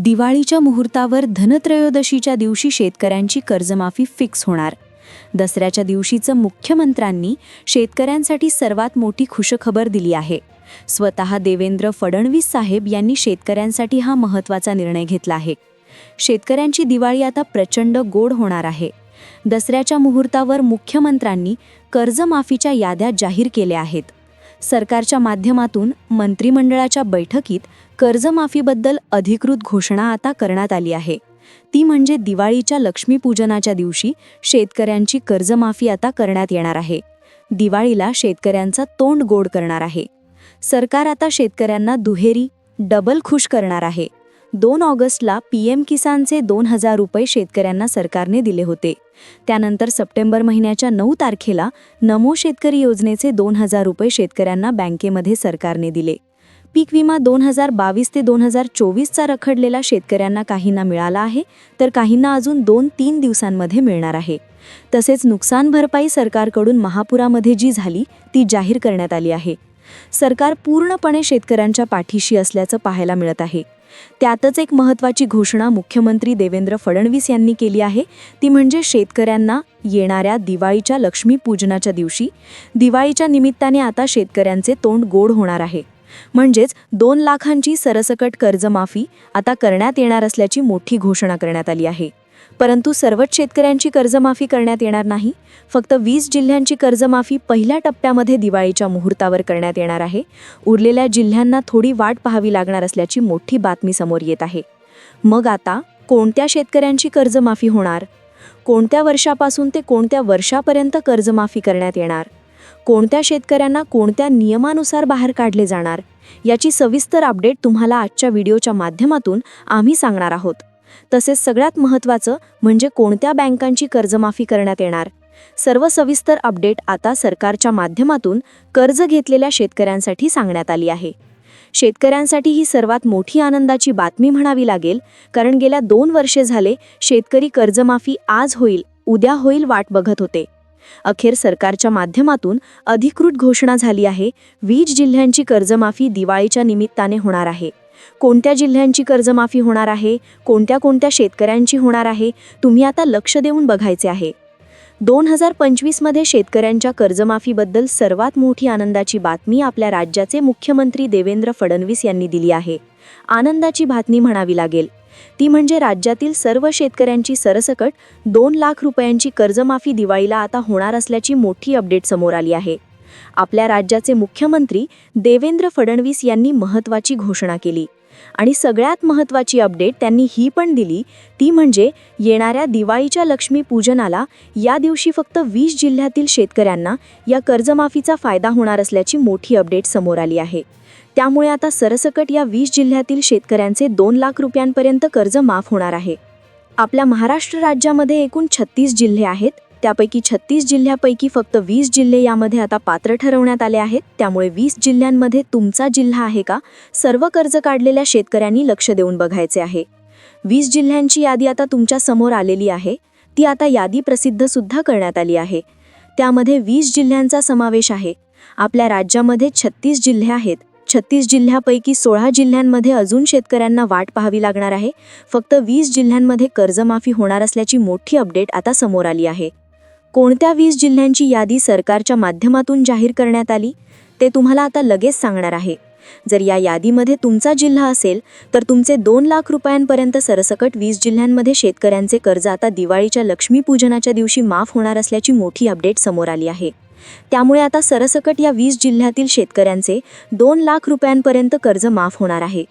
दिवाळीच्या मुहूर्तावर धनत्रयोदशीच्या दिवशी शेतकऱ्यांची कर्जमाफी फिक्स होणार. दसऱ्याच्या दिवशीचं मुख्यमंत्र्यांनी शेतकऱ्यांसाठी सर्वात मोठी खुशखबर दिली आहे. स्वतः देवेंद्र फडणवीस साहेब यांनी शेतकऱ्यांसाठी हा महत्त्वाचा निर्णय घेतला आहे. शेतकऱ्यांची दिवाळी आता प्रचंड गोड होणार आहे. दसऱ्याच्या मुहूर्तावर मुख्यमंत्र्यांनी कर्जमाफीच्या याद्या जाहीर केल्या आहेत. सरकारच्या माध्यमातून मंत्रिमंडळाच्या बैठकीत कर्जमाफीबद्दल अधिकृत घोषणा आता करण्यात आली आहे. ती म्हणजे दिवाळीच्या लक्ष्मीपूजनाच्या दिवशी शेतकऱ्यांची कर्जमाफी आता करण्यात येणार आहे. दिवाळीला शेतकऱ्यांचा तोंड गोड करणार आहे. सरकार आता शेतकऱ्यांना दुहेरी डबल खुश करणार आहे. दोन ऑगस्टला पी एम किसानचे दोन हजार रुपये शेतकऱ्यांना सरकारने दिले होते. त्यानंतर सप्टेंबर महिन्याच्या नऊ तारखेला नमो शेतकरी योजनेचे दोन हजार रुपये शेतकऱ्यांना बँकेमध्ये सरकारने दिले. पीक विमा दोन हजार बावीस ते दोन हजार चोवीसचा रखडलेला शेतकऱ्यांना काहींना मिळाला आहे तर काहींना अजून दोन तीन दिवसांमध्ये मिळणार आहे. तसेच नुकसान भरपाई सरकारकडून महापुरामध्ये जी झाली ती जाहीर करण्यात आली आहे. सरकार पूर्णपणे शेतकऱ्यांच्या पाठीशी असल्याचं पाहायला मिळत आहे. त्यातच एक महत्त्वाची घोषणा मुख्यमंत्री देवेंद्र फडणवीस यांनी केली आहे. ती म्हणजे शेतकऱ्यांना येणाऱ्या दिवाळीच्या लक्ष्मीपूजनाच्या दिवशी. दिवाळीच्या निमित्ताने आता शेतकऱ्यांचे तोंड गोड होणार आहे. म्हणजेच दोन लाखांची सरसकट कर्जमाफी आता करण्यात येणार असल्याची मोठी घोषणा करण्यात आली आहे. परंतु सर्वच शेतकऱ्यांची कर्जमाफी करण्यात येणार नाही. फक्त वीस जिल्ह्यांची कर्जमाफी पहिल्या टप्प्यामध्ये दिवाळीच्या मुहूर्तावर करण्यात येणार आहे. उरलेल्या जिल्ह्यांना थोडी वाट पाहावी लागणार असल्याची मोठी बातमी समोर येत आहे. मग आता कोणत्या शेतकऱ्यांची कर्जमाफी होणार? कोणत्या वर्षापासून ते कोणत्या वर्षापर्यंत कर्जमाफी करण्यात येणार? कोणत्या शेतकऱ्यांना कोणत्या नियमानुसार बाहेर काढले जाणार? याची सविस्तर अपडेट तुम्हाला आजच्या व्हिडिओच्या माध्यमातून आम्ही सांगणार आहोत. तसेच सगळ्यात महत्त्वाचं म्हणजे कोणत्या बँकांची कर्जमाफी करण्यात येणार? सर्व सविस्तर अपडेट आता सरकारच्या माध्यमातून कर्ज घेतलेल्या शेतकऱ्यांसाठी सांगण्यात आली आहे. शेतकऱ्यांसाठी ही सर्वात मोठी आनंदाची बातमी म्हणावी लागेल कारण गेल्या दोन वर्षे झाले शेतकरी कर्जमाफी आज होईल उद्या होईल वाट बघत होते. अखेर सरकारच्या माध्यमातून अधिकृत घोषणा झाली आहे वीज जिल्ह्यांची कर्जमाफी दिवाळीच्या निमित्ताने होणार आहे. कोणत्या जिल्ह्यांची कर्जमाफी होणार आहे? कोणत्या कोणत्या शेतकऱ्यांची होणार आहे? तुम्ही आता लक्ष देऊन बघायचे आहे. दोन हजार पंचवीसमध्ये शेतकऱ्यांच्या कर्जमाफीबद्दल सर्वात मोठी आनंदाची बातमी आपल्या राज्याचे मुख्यमंत्री देवेंद्र फडणवीस यांनी दिली आहे. आनंदाची बातमी म्हणावी लागेल. ती म्हणजे राज्यातील सर्व शेतकऱ्यांची सरसकट दोन लाख रुपयांची कर्जमाफी दिवाळीला आता होणार असल्याची मोठी अपडेट समोर आली आहे. आपल्या राज्याचे मुख्यमंत्री देवेंद्र फडणवीस यांनी महत्त्वाची घोषणा केली. आणि सगळ्यात महत्त्वाची अपडेट त्यांनी ही पण दिली ती म्हणजे येणाऱ्या दिवाळीच्या लक्ष्मी पूजनाला या दिवशी फक्त वीस जिल्ह्यातील शेतकऱ्यांना या कर्जमाफीचा फायदा होणार असल्याची मोठी अपडेट समोर आली आहे. त्यामुळे आता सरसकट या वीस जिल्ह्यातील शेतकऱ्यांचे दोन लाख रुपयांपर्यंत कर्ज माफ होणार आहे. आपल्या महाराष्ट्र राज्यामध्ये एकूण छत्तीस जिल्हे आहेत त्यापैकी छत्तीस जिल्ह्यापैकी फक्त वीस जिल्हे यामध्ये आता पात्र ठरवण्यात आले आहेत. त्यामुळे वीस जिल्ह्यांमध्ये तुमचा जिल्हा आहे का? सर्व कर्ज काढलेल्या शेतकऱ्यांनी लक्ष देऊन बघायचे आहे. वीस जिल्ह्यांची यादी आता तुमच्यासमोर आलेली आहे. ती आता यादी प्रसिद्ध सुद्धा करण्यात आली आहे. त्यामध्ये वीस जिल्ह्यांचा समावेश आहे. आपल्या राज्यामध्ये छत्तीस जिल्हे आहेत. छत्तीस जिल्ह्यापैकी सोळा जिल्ह्यांमध्ये अजून शेतकऱ्यांना वाट पाहावी लागणार आहे. फक्त वीस जिल्ह्यांमध्ये कर्जमाफी होणार असल्याची मोठी अपडेट आता समोर आली आहे. कोणत्या वीस जिल्ह्यांची यादी सरकारच्या माध्यमातून जाहीर करण्यात आली? ते तुम्हाला आता लगेच सांगणार आहे. जर या यादीमध्ये तुमचा जिल्हा असेल तर तुमचे दोन लाख रुपयांपर्यंत सरसकट वीस जिल्ह्यांमध्ये शेतकऱ्यांचे कर्ज आता दिवाळीच्या लक्ष्मीपूजनाच्या दिवशी माफ होणार असल्याची मोठी अपडेट समोर आली आहे. त्यामुळे आता सरसकट या वीस जिल्ह्यातील शेतकऱ्यांचे दोन लाख रुपयांपर्यंत कर्ज माफ होणार आहे.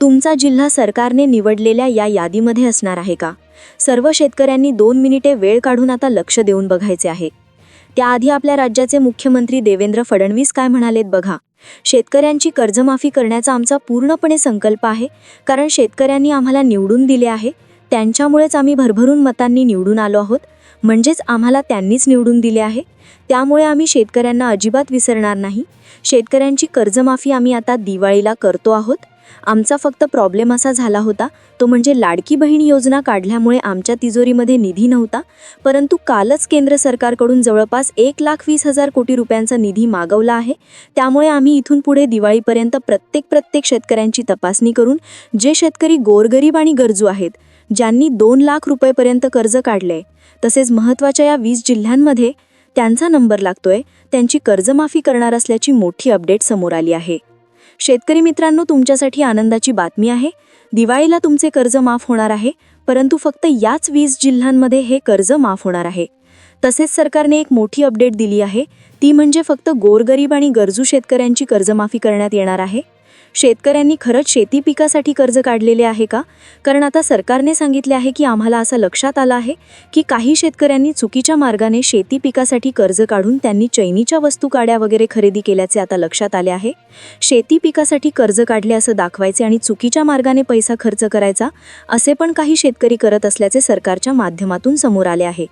तुमचा जिल्हा सरकारने निवडलेल्या या यादीमध्ये असणार आहे का? सर्व शेतकऱ्यांनी दोन मिनिटे वेळ काढून आता लक्ष देऊन बघायचे आहे. त्याआधी आपल्या राज्याचे मुख्यमंत्री देवेंद्र फडणवीस काय म्हणालेत बघा. शेतकऱ्यांची कर्जमाफी करण्याचा आमचा पूर्णपणे संकल्प आहे कारण शेतकऱ्यांनी आम्हाला निवडून दिले आहे त्यांच्यामुळेच आम्ही भरभरून मतांनी निवडून आलो आहोत म्हणजेच आम्हाला त्यांनीच निवडून दिले आहे त्यामुळे आम्ही शेतकऱ्यांना अजिबात विसरणार नाही. शेतकऱ्यांची कर्जमाफी आम्ही आता दिवाळीला करतो आहोत आमचा फक्त प्रॉब्लेम असा झाला होता तो म्हणजे लाडकी बहीण योजना काढल्यामुळे आमच्या तिजोरीमध्ये निधी नव्हता परंतु कालच केंद्र सरकारकडून जवळपास एक लाख वीस हजार कोटी रुपयांचा निधी मागवला आहे. त्यामुळे आम्ही इथून पुढे दिवाळीपर्यंत प्रत्येक प्रत्येक शेतकऱ्यांची तपासणी करून जे शेतकरी गोरगरीब आणि गरजू आहेत ज्यांनी दोन लाख रुपयेपर्यंत कर्ज काढले तसेच महत्त्वाच्या या वीस जिल्ह्यांमध्ये त्यांचा नंबर लागतोय त्यांची कर्जमाफी करणार असल्याची मोठी अपडेट समोर आली आहे. शेतकरी मित्रांनो तुमच्यासाठी आनंदाची बातमी आहे. दिवाळीला तुमचे कर्ज माफ होणार आहे परंतु फक्त याच वीस जिल्ह्यांमध्ये हे कर्ज माफ होणार आहे. तसेच सरकारने एक मोठी अपडेट दिली आहे ती म्हणजे फक्त गोरगरीब आणि गरजू शेतकऱ्यांची कर्जमाफी करण्यात येणार आहे. शेतकऱ्यांनी खरंच शेती पिकासाठी कर्ज काढलेले आहे का? कारण आता सरकारने सांगितले आहे की आम्हाला असं लक्षात आलं आहे की काही शेतकऱ्यांनी चुकीच्या मार्गाने शेती पिकासाठी कर्ज काढून त्यांनी चैनीच्या वस्तू काड्या वगैरे खरेदी केल्याचे आता लक्षात आले आहे. शेती पिकासाठी कर्ज काढले असं दाखवायचे आणि चुकीच्या मार्गाने पैसा खर्च करायचा असे पण काही शेतकरी करत असल्याचे सरकारच्या माध्यमातून समोर आले आहे.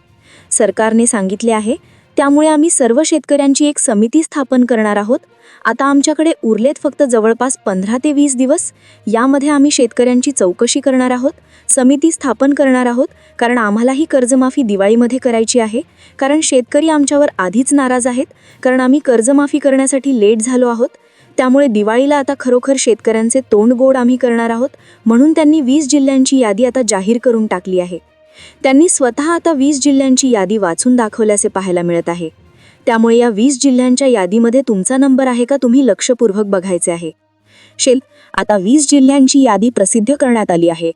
सरकारने सांगितले आहे त्यामुळे आम्ही सर्व शेतकऱ्यांची एक समिती स्थापन करणार आहोत. आता आमच्याकडे उरलेत फक्त जवळपास पंधरा ते वीस दिवस. यामध्ये आम्ही शेतकऱ्यांची चौकशी करणार आहोत समिती स्थापन करणार आहोत कारण आम्हालाही कर्जमाफी दिवाळीमध्ये करायची आहे. कारण शेतकरी आमच्यावर आधीच नाराज आहेत कारण आम्ही कर्जमाफी करण्यासाठी लेट झालो आहोत. त्यामुळे दिवाळीला आता खरोखर शेतकऱ्यांचे तोंड गोड आम्ही करणार आहोत म्हणून त्यांनी वीस जिल्ह्यांची यादी आता जाहीर करून टाकली आहे. त्यांनी स्वतः आता वीस जिल्ह्यांची यादी वाचून दाखवल्याचे पाहायला मिळत आहे. त्यामुळे या वीस जिल्ह्यांच्या यादीमध्ये तुमचा नंबर आहे का तुम्ही लक्षपूर्वक बघायचे आहे. शेल आता वीस जिल्ह्यांची यादी प्रसिद्ध करण्यात आली आहे.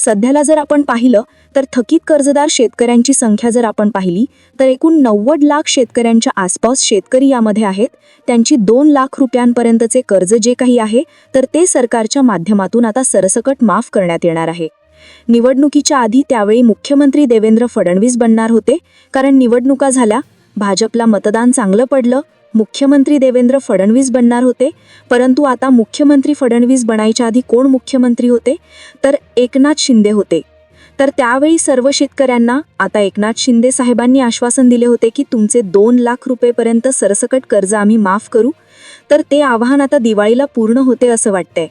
सध्याला जर आपण पाहिलं तर थकीत कर्जदार शेतकऱ्यांची संख्या जर आपण पाहिली तर एकूण नव्वद लाख शेतकऱ्यांच्या आसपास शेतकरी यामध्ये आहेत. त्यांची दोन लाख रुपयांपर्यंतचे कर्ज जे काही आहे तर ते सरकारच्या माध्यमातून आता सरसकट माफ करण्यात येणार आहे. निवडणुकीच्या आधी त्यावेळी मुख्यमंत्री देवेंद्र फडणवीस बनणार होते. कारण निवडणुका झाल्या भाजपला मतदान चांगलं पडलं मुख्यमंत्री देवेंद्र फडणवीस बनणार होते. परंतु आता मुख्यमंत्री फडणवीस बनायच्या आधी कोण मुख्यमंत्री होते? तर एकनाथ शिंदे होते. तर त्यावेळी सर्व शेतकऱ्यांना आता एकनाथ शिंदे साहेबांनी आश्वासन दिले होते की तुमचे दोन लाख रुपयेपर्यंत सरसकट कर्ज आम्ही माफ करू. तर ते आव्हान आता दिवाळीला पूर्ण होते असं वाटतंय.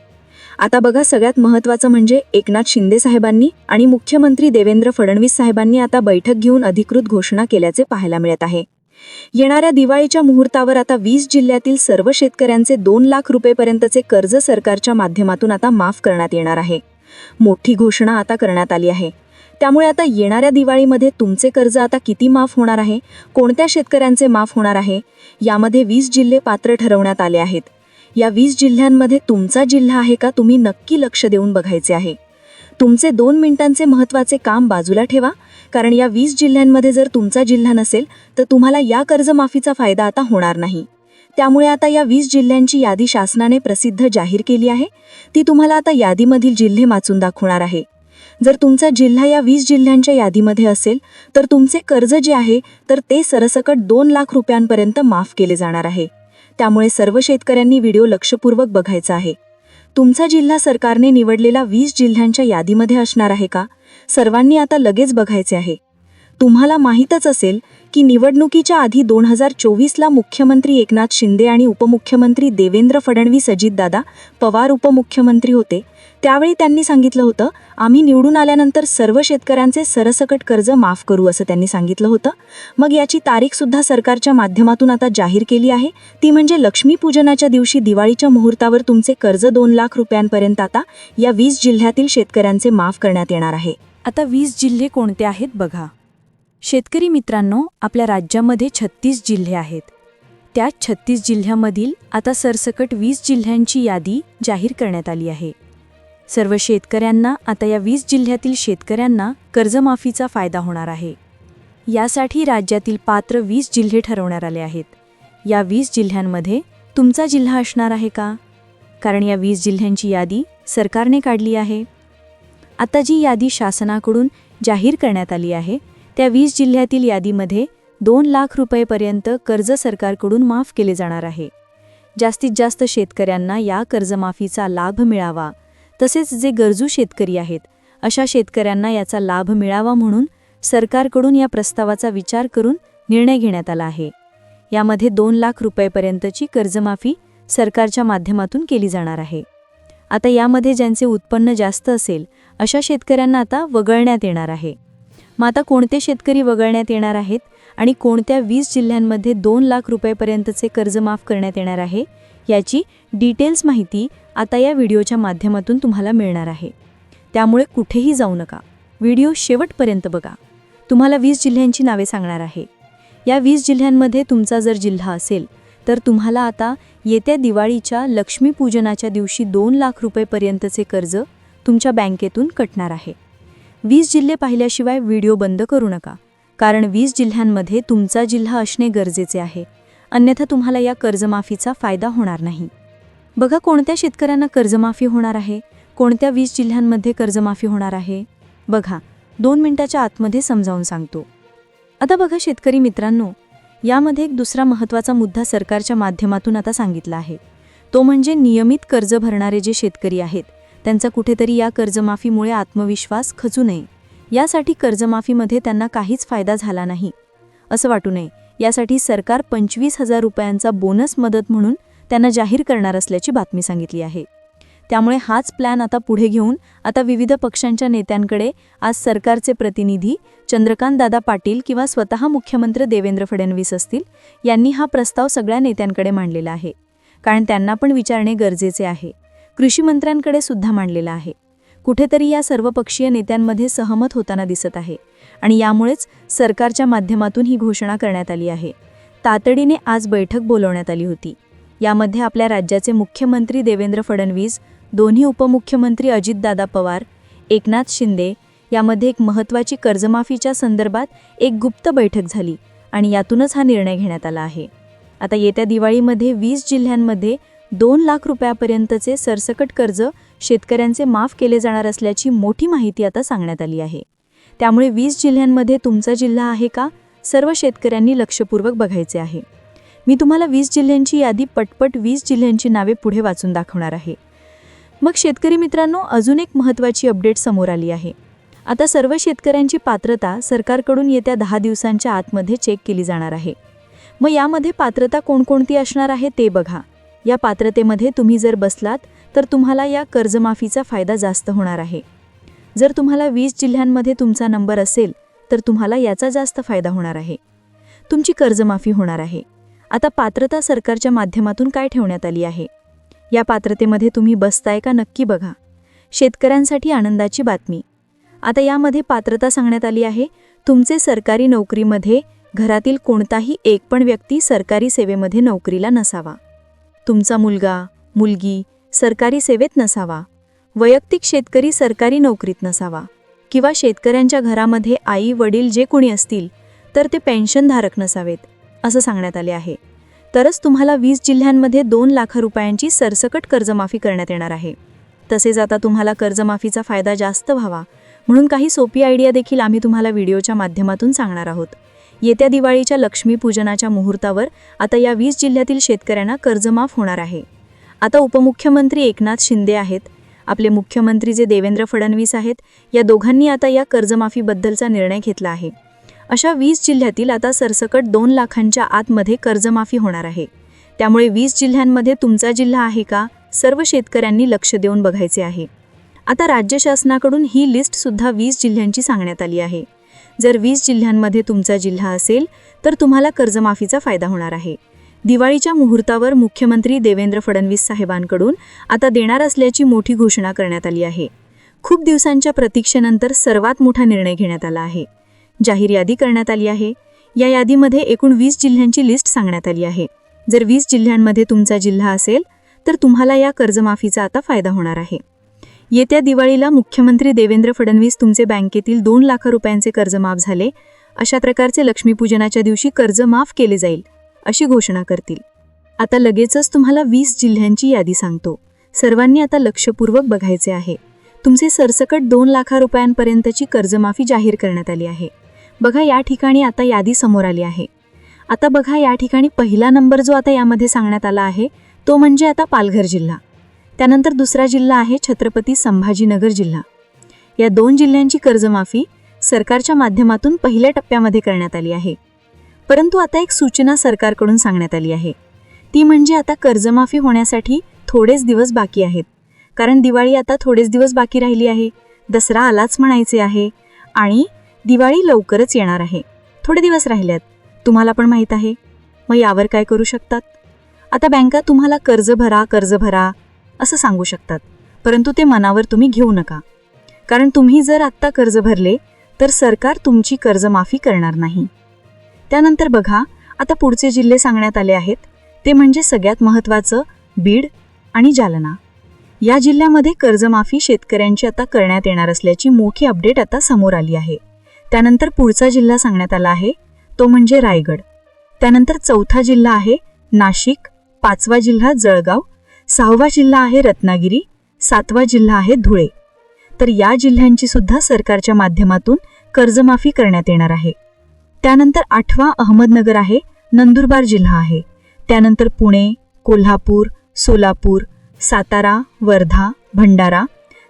आता बघा सगळ्यात महत्त्वाचं म्हणजे एकनाथ शिंदे साहेबांनी आणि मुख्यमंत्री देवेंद्र फडणवीस साहेबांनी आता बैठक घेऊन अधिकृत घोषणा केल्याचे पाहायला मिळत आहे. येणाऱ्या दिवाळीच्या मुहूर्तावर आता वीस जिल्ह्यातील सर्व शेतकऱ्यांचे दोन लाख रुपयेपर्यंतचे कर्ज सरकारच्या माध्यमातून आता माफ करण्यात येणार आहे. मोठी घोषणा आता करण्यात आली आहे. त्यामुळे आता येणाऱ्या दिवाळीमध्ये तुमचे कर्ज आता किती माफ होणार आहे? कोणत्या शेतकऱ्यांचे माफ होणार आहे? यामध्ये वीस जिल्हे पात्र ठरवण्यात आले आहेत. या वीस जिल्ह्यांमध्ये तुमचा जिल्हा आहे का तुम्ही नक्की लक्ष देऊन बघायचे आहे. तुमचे दोन मिनिटांचे महत्त्वाचे काम बाजूला ठेवा कारण या वीस जिल्ह्यांमध्ये जर तुमचा जिल्हा नसेल तर तुम्हाला या कर्जमाफीचा फायदा आता होणार नाही. त्यामुळे आता या वीस जिल्ह्यांची यादी शासनाने प्रसिद्ध जाहीर केली आहे. ती तुम्हाला आता यादीमधील जिल्हे वाचून दाखवणार आहे. जर तुमचा जिल्हा या वीस जिल्ह्यांच्या यादीमध्ये असेल तर तुमचे कर्ज जे आहे तर ते सरसकट दोन लाख रुपयांपर्यंत माफ केले जाणार आहे. त्यामुळे सर्व शेतकऱ्यांनी व्हिडिओ लक्षपूर्वक बघायचा आहे. तुमचा जिल्हा सरकारने निवडलेला वीस जिल्ह्यांच्या यादीमध्ये असणार आहे का? सर्वांनी आता लगेच बघायचे आहे. तुम्हाला माहीतच असेल की निवडणुकीच्या आधी दोन हजार चोवीसला मुख्यमंत्री एकनाथ शिंदे आणि उपमुख्यमंत्री देवेंद्र फडणवीस अजितदादा पवार उपमुख्यमंत्री होते. त्यावेळी त्यांनी सांगितलं होतं आम्ही निवडून आल्यानंतर सर्व शेतकऱ्यांचे सरसकट कर्ज माफ करू असं त्यांनी सांगितलं होतं. मग याची तारीखसुद्धा सरकारच्या माध्यमातून आता जाहीर केली आहे. ती म्हणजे लक्ष्मीपूजनाच्या दिवशी दिवाळीच्या मुहूर्तावर तुमचे कर्ज दोन लाख रुपयांपर्यंत आता या वीस जिल्ह्यातील शेतकऱ्यांचे माफ करण्यात येणार आहे. आता वीस जिल्हे कोणते आहेत बघा. शेतकरी मित्रांनो आपल्या राज्यामध्ये छत्तीस जिल्हे आहेत. त्या छत्तीस जिल्ह्यामधील आता सरसकट वीस जिल्ह्यांची यादी जाहीर करण्यात आली आहे. सर्व शेतकऱ्यांना आता या वीस जिल्ह्यातील शेतकऱ्यांना कर्जमाफीचा फायदा होणार आहे. यासाठी राज्यातील पात्र वीस जिल्हे ठरवण्यात आले आहेत. या वीस जिल्ह्यांमध्ये तुमचा जिल्हा असणार आहे का? कारण या वीस जिल्ह्यांची यादी सरकारने काढली आहे. आता जी यादी शासनाकडून जाहीर करण्यात आली आहे त्या वीस जिल्ह्यातील यादीमध्ये दोन लाख रुपयेपर्यंत कर्ज सरकारकडून माफ केले जाणार आहे. जास्तीत जास्त शेतकऱ्यांना या कर्जमाफीचा लाभ मिळावा. तसेच जे गरजू शेतकरी आहेत अशा शेतकऱ्यांना याचा लाभ मिळावा म्हणून सरकारकडून या प्रस्तावाचा विचार करून निर्णय घेण्यात आला आहे. यामध्ये दोन लाख रुपयेपर्यंतची कर्जमाफी सरकारच्या माध्यमातून केली जाणार आहे. आता यामध्ये ज्यांचे उत्पन्न जास्त असेल अशा शेतकऱ्यांना आता वगळण्यात येणार आहे. मग आता कोणते शेतकरी वगळण्यात येणार आहेत आणि कोणत्या वीस जिल्ह्यांमध्ये दोन लाख रुपयेपर्यंतचे कर्ज माफ करण्यात येणार आहे याची डिटेल्स माहिती आता या व्हिडिओच्या माध्यमातून तुम्हाला मिळणार आहे. त्यामुळे कुठेही जाऊ नका. व्हिडिओ शेवटपर्यंत बघा. तुम्हाला वीस जिल्ह्यांची नावे सांगणार आहे. या वीस जिल्ह्यांमध्ये तुमचा जर जिल्हा असेल तर तुम्हाला आता येत्या दिवाळीच्या लक्ष्मीपूजनाच्या दिवशी दोन लाख रुपयेपर्यंतचे कर्ज तुमच्या बँकेतून कटणार आहे. वीस जिल्हे पाहिल्याशिवाय व्हिडिओ बंद करू नका. कारण वीस जिल्ह्यांमध्ये तुमचा जिल्हा असणे गरजेचे आहे. अन्यथा तुम्हाला या कर्जमाफीचा फायदा होणार नाही. बघा कोणत्या शेतकऱ्यांना कर्जमाफी होणार आहे कोणत्या वीस जिल्ह्यांमध्ये कर्जमाफी होणार आहे. बघा दोन मिनिटाच्या आतमध्ये समजावून सांगतो. आता बघा शेतकरी मित्रांनो यामध्ये एक दुसरा महत्त्वाचा मुद्दा सरकारच्या माध्यमातून आता सांगितला आहे. तो म्हणजे नियमित कर्ज भरणारे जे शेतकरी आहेत त्यांचा कुठेतरी या कर्जमाफीमुळे आत्मविश्वास खचू नये. यासाठी कर्जमाफीमध्ये त्यांना काहीच फायदा झाला नाही. असं वाटू नये. यासाठी सरकार पंचवीस हजार रुपयांचा बोनस मदत म्हणून त्यांना जाहीर करणार असल्याची बातमी सांगितली आहे. त्यामुळे हाच प्लॅन आता पुढे घेऊन आता विविध पक्षांच्या नेत्यांकडे आज सरकारचे प्रतिनिधी चंद्रकांत दादा पाटील किंवा स्वतः मुख्यमंत्री देवेंद्र फडणवीस असतील यांनी हा प्रस्ताव सगळ्या नेत्यांकडे मांडलेला आहे. कारण त्यांना पण विचारणे गरजेचे आहे. कृषी मंत्र्यांकडे सुद्धा मांडलेला आहे. कुठेतरी या सर्वपक्षीय नेत्यांमध्ये सहमत होताना दिसत आहे आणि यामुळेच सरकारच्या माध्यमातून ही घोषणा करण्यात आली आहे. तातडीने आज बैठक बोलवण्यात आली होती. यामध्ये आपल्या राज्याचे मुख्यमंत्री देवेंद्र फडणवीस दोन्ही उपमुख्यमंत्री अजितदादा पवार एकनाथ शिंदे यामध्ये एक महत्त्वाची कर्जमाफीच्या संदर्भात एक गुप्त बैठक झाली आणि यातूनच हा निर्णय घेण्यात आला आहे. आता येत्या दिवाळीमध्ये वीस जिल्ह्यांमध्ये दोन लाख रुपयापर्यंतचे सरसकट कर्ज शेतकऱ्यांचे माफ केले जाणार असल्याची मोठी माहिती आता सांगण्यात आली आहे. त्यामुळे वीस जिल्ह्यांमध्ये तुमचा जिल्हा आहे का? सर्व शेतकऱ्यांनी लक्षपूर्वक बघायचे आहे. मी तुम्हाला वीस जिल्ह्यांची यादी पटपट वीस जिल्ह्यांची नावे पुढे वाचून दाखवणार आहे. मग शेतकरी मित्रांनो अजून एक महत्त्वाची अपडेट समोर आली आहे. आता सर्व शेतकऱ्यांची पात्रता सरकारकडून येत्या दहा दिवसांच्या आतमध्ये चेक केली जाणार आहे. मग यामध्ये पात्रता कोणकोणती असणार आहे ते बघा. या पात्रतेमध्ये तुम्ही जर बसलात तर तुम्हाला या कर्जमाफीचा फायदा जास्त होणार आहे. जर तुम्हाला वीस जिल्ह्यांमध्ये तुमचा नंबर असेल तर तुम्हाला याचा जास्त फायदा होणार आहे. तुमची कर्जमाफी होणार आहे. आता पात्रता सरकारच्या माध्यमातून काय ठेवण्यात आली आहे? या पात्रतेमध्ये तुम्ही बसताय का नक्की बघा. शेतकऱ्यांसाठी आनंदाची बातमी. आता यामध्ये पात्रता सांगण्यात आली आहे तुमचे सरकारी नोकरीमध्ये घरातील कोणताही एक पण व्यक्ती सरकारी सेवेमध्ये नोकरीला नसावा. तुमचा मुलगा मुलगी सरकारी सेवेत नसावा. वैयक्तिक शेतकरी सरकारी नोकरीत नसावा. किंवा शेतकऱ्यांच्या घरामध्ये आई वडील जे कोणी असतील तर ते पेन्शनधारक नसावेत. असं सांगण्यात आले आहे. तरच तुम्हाला वीस जिल्ह्यांमध्ये दोन लाख रुपयांची सरसकट कर्जमाफी करण्यात येणार आहे. तसेच आता तुम्हाला कर्जमाफीचा फायदा जास्त व्हावा. म्हणून काही सोपी आयडिया देखील आम्ही तुम्हाला व्हिडिओच्या माध्यमातून सांगणार आहोत. येत्या दिवाळीच्या लक्ष्मीपूजनाच्या मुहूर्तावर आता या वीस जिल्ह्यातील शेतकऱ्यांना कर्जमाफ होणार आहे. आता उपमुख्यमंत्री एकनाथ शिंदे आहेत. आपले मुख्यमंत्री जे देवेंद्र फडणवीस आहेत या दोघांनी आता या कर्जमाफीबद्दलचा निर्णय घेतला आहे. अशा वीस जिल्ह्यातील आता सरसकट दोन लाखांच्या आतमध्ये कर्जमाफी होणार आहे. त्यामुळे वीस जिल्ह्यांमध्ये तुमचा जिल्हा आहे का? सर्व शेतकऱ्यांनी लक्ष देऊन बघायचे आहे. आता राज्य शासनाकडून ही लिस्टसुद्धा वीस जिल्ह्यांची सांगण्यात आली आहे. जर वीस जिल्ह्यांमध्ये तुमचा जिल्हा असेल तर तुम्हाला कर्जमाफीचा फायदा होणार आहे. दिवाळीच्या मुहूर्तावर मुख्यमंत्री देवेंद्र फडणवीस साहेबांकडून आता देणार असल्याची मोठी घोषणा करण्यात आली आहे. खूप दिवसांच्या प्रतीक्षेनंतर सर्वात मोठा निर्णय घेण्यात आला आहे. जाहीर यादी करण्यात आली आहे. या यादीमध्ये एकूण वीस जिल्ह्यांची लिस्ट सांगण्यात आली आहे. जर वीस जिल्ह्यांमध्ये तुमचा जिल्हा असेल तर तुम्हाला या कर्जमाफीचा आता फायदा होणार आहे. येत्या दिवाळीला मुख्यमंत्री देवेंद्र फडणवीस तुमचे बँकेतील दोन लाख रुपयांचे कर्ज माफ झाले. अशा प्रकारचे लक्ष्मीपूजनाच्या दिवशी कर्ज माफ केले जाईल अशी घोषणा करतील. आता लगेचच तुम्हाला वीस जिल्ह्यांची यादी सांगतो. सर्वांनी आता लक्षपूर्वक बघायचे आहे. तुमचे सरसकट दोन लाखा रुपयांपर्यंतची कर्जमाफी जाहीर करण्यात आली आहे. बघा या ठिकाणी आता यादी समोर आली आहे. आता बघा या ठिकाणी पहिला नंबर जो आता यामध्ये सांगण्यात आला आहे तो म्हणजे आता पालघर जिल्हा. त्यानंतर दुसरा जिल्हा आहे छत्रपती संभाजीनगर जिल्हा. या दोन जिल्ह्यांची कर्जमाफी सरकारच्या माध्यमातून पहिल्या टप्प्यामध्ये करण्यात आली आहे. परंतु आता एक सूचना सरकारकडून सांगण्यात आली आहे. ती म्हणजे आता कर्जमाफी होण्यासाठी थोडेच दिवस बाकी आहेत. कारण दिवाळी आता थोडेच दिवस बाकी राहिली आहे. दसरा आलाच म्हणायचे आहे. आणि दिवाळी लवकरच येणार आहे. थोडे दिवस राहिल्यात. तुम्हाला पण माहीत आहे. मग यावर काय करू शकतात? आता बँका तुम्हाला कर्ज भरा कर्ज भरा असं सांगू शकतात. परंतु ते मनावर तुम्ही घेऊ नका. कारण तुम्ही जर आत्ता कर्ज भरले तर सरकार तुमची कर्जमाफी करणार नाही. त्यानंतर बघा आता पुढचे जिल्हे सांगण्यात आले आहेत. ते म्हणजे सगळ्यात महत्त्वाचं बीड आणि जालना. या जिल्ह्यामध्ये कर्जमाफी शेतकऱ्यांची आता करण्यात येणार असल्याची मोठी अपडेट आता समोर आली आहे. त्यानंतर पुढचा जिल्हा सांगण्यात आला आहे तो म्हणजे रायगड. त्यानंतर चौथा जिल्हा आहे नाशिक पाचवा जिल्हा जळगाव सहावा जिल्हा आहे रत्नागिरी सातवा जिल्हा आहे धुळे. तर या जिल्ह्यांची सुद्धा सरकारच्या माध्यमातून कर्जमाफी करण्यात येणार आहे. त्यानंतर आठवा अहमदनगर आहे नंदुरबार जिल्हा आहे. त्यानंतर पुणे कोल्हापूर सोलापूर सातारा वर्धा भंडारा.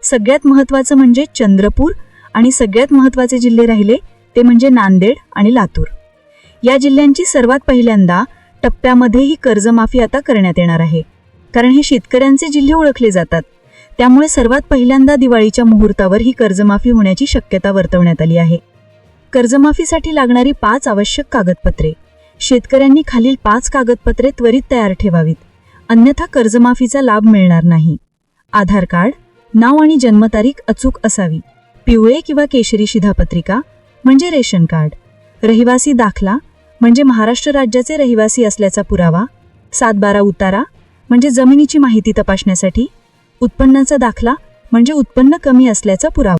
सगळ्यात महत्त्वाचं म्हणजे चंद्रपूर आणि सगळ्यात महत्त्वाचे जिल्हे राहिले ते म्हणजे नांदेड आणि लातूर. या जिल्ह्यांची सर्वात पहिल्यांदा टप्प्यामध्ये ही कर्जमाफी आता करण्यात येणार आहे. कारण हे शेतकऱ्यांचे जिल्हे ओळखले जातात. त्यामुळे सर्वात पहिल्यांदा दिवाळीच्या मुहूर्तावर ही कर्जमाफी होण्याची शक्यता वर्तवण्यात आली आहे. कर्जमाफीसाठी लागणारी पाच आवश्यक कागदपत्रे. शेतकऱ्यांनी खालील पाच कागदपत्रे त्वरित तयार ठेवावीत. अन्यथा कर्जमाफीचा लाभ मिळणार नाही. आधार कार्ड नाव आणि जन्मतारीख अचूक असावी. पिवळे किंवा केशरी शिधापत्रिका म्हणजे रेशन कार्ड. रहिवासी दाखला म्हणजे महाराष्ट्र राज्याचे रहिवासी असल्याचा पुरावा. सातबारा उतारा म्हणजे जमिनीची माहिती तपासण्यासाठी. उत्पन्नाचा दाखला म्हणजे उत्पन्न कमी असल्याचा पुरावा.